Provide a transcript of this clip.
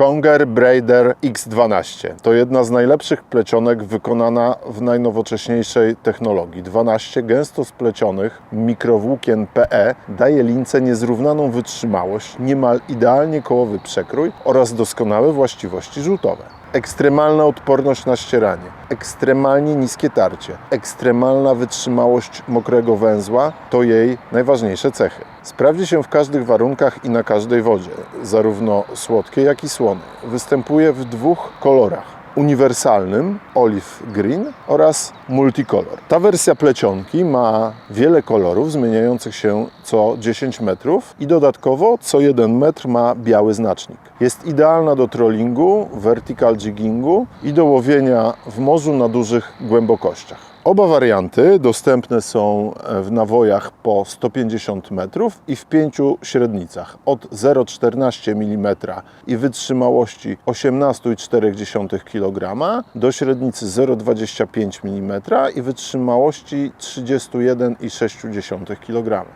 Conger Braider X12 to jedna z najlepszych plecionek wykonana w najnowocześniejszej technologii. 12 gęsto splecionych mikrowłókien PE daje lince niezrównaną wytrzymałość, niemal idealnie kołowy przekrój oraz doskonałe właściwości rzutowe. Ekstremalna odporność na ścieranie, ekstremalnie niskie tarcie, ekstremalna wytrzymałość mokrego węzła to jej najważniejsze cechy. Sprawdzi się w każdych warunkach i na każdej wodzie, zarówno słodkiej, jak i słonej. Występuje w dwóch kolorach uniwersalnym olive green oraz multicolor. Ta wersja plecionki ma wiele kolorów zmieniających się co 10 metrów i dodatkowo co 1 metr ma biały znacznik. Jest idealna do trollingu, vertical jiggingu i do łowienia w morzu na dużych głębokościach. Oba warianty dostępne są w nawojach po 150 metrów i w pięciu średnicach od 0,14 mm i wytrzymałości 18,4 kg do średnicy 0,25 mm i wytrzymałości 31,6 kg.